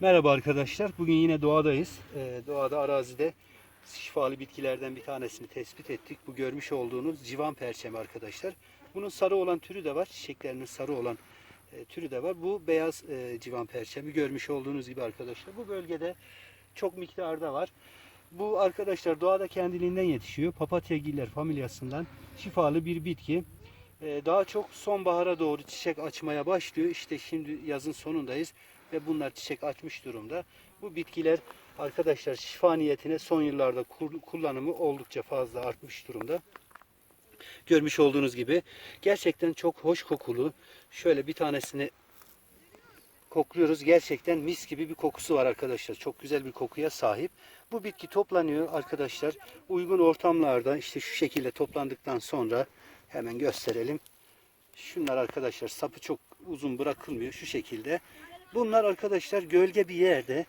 Merhaba arkadaşlar. Bugün yine doğadayız. Ee, doğada arazide şifalı bitkilerden bir tanesini tespit ettik. Bu görmüş olduğunuz civan perçemi arkadaşlar. Bunun sarı olan türü de var. Çiçeklerinin sarı olan e, türü de var. Bu beyaz e, civan perçemi görmüş olduğunuz gibi arkadaşlar. Bu bölgede çok miktarda var. Bu arkadaşlar doğada kendiliğinden yetişiyor. Papatyagiller familyasından şifalı bir bitki. Ee, daha çok sonbahara doğru çiçek açmaya başlıyor. İşte şimdi yazın sonundayız ve bunlar çiçek açmış durumda. Bu bitkiler arkadaşlar şifa niyetine son yıllarda kullanımı oldukça fazla artmış durumda. Görmüş olduğunuz gibi gerçekten çok hoş kokulu. Şöyle bir tanesini kokluyoruz. Gerçekten mis gibi bir kokusu var arkadaşlar. Çok güzel bir kokuya sahip. Bu bitki toplanıyor arkadaşlar. Uygun ortamlarda işte şu şekilde toplandıktan sonra hemen gösterelim. Şunlar arkadaşlar sapı çok uzun bırakılmıyor şu şekilde. Bunlar arkadaşlar gölge bir yerde,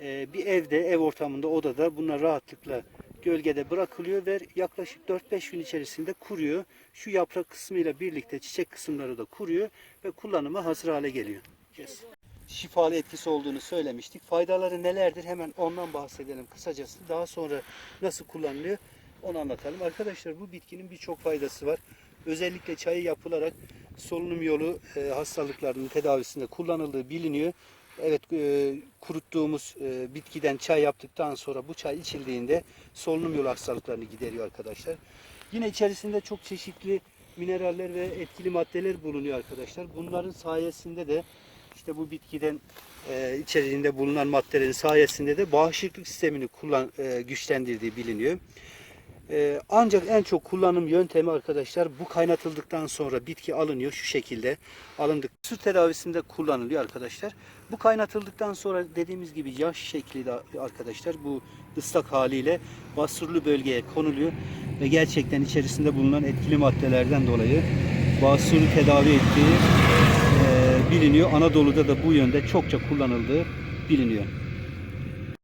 e, bir evde, ev ortamında, odada bunlar rahatlıkla gölgede bırakılıyor ve yaklaşık 4-5 gün içerisinde kuruyor. Şu yaprak kısmıyla birlikte çiçek kısımları da kuruyor ve kullanıma hazır hale geliyor. Yes. Şifalı etkisi olduğunu söylemiştik. Faydaları nelerdir? Hemen ondan bahsedelim kısacası. Daha sonra nasıl kullanılıyor onu anlatalım. Arkadaşlar bu bitkinin birçok faydası var. Özellikle çayı yapılarak solunum yolu e, hastalıklarının tedavisinde kullanıldığı biliniyor. Evet e, kuruttuğumuz e, bitkiden çay yaptıktan sonra bu çay içildiğinde solunum yolu hastalıklarını gideriyor arkadaşlar. Yine içerisinde çok çeşitli mineraller ve etkili maddeler bulunuyor arkadaşlar. Bunların sayesinde de işte bu bitkiden e, içerisinde bulunan maddelerin sayesinde de bağışıklık sistemini kullan, e, güçlendirdiği biliniyor. Ee, ancak en çok kullanım yöntemi arkadaşlar bu kaynatıldıktan sonra bitki alınıyor şu şekilde alındık. Su tedavisinde kullanılıyor arkadaşlar. Bu kaynatıldıktan sonra dediğimiz gibi yaş şekli de arkadaşlar bu ıslak haliyle basurlu bölgeye konuluyor ve gerçekten içerisinde bulunan etkili maddelerden dolayı basuru tedavi ettiği e, biliniyor. Anadolu'da da bu yönde çokça kullanıldığı biliniyor.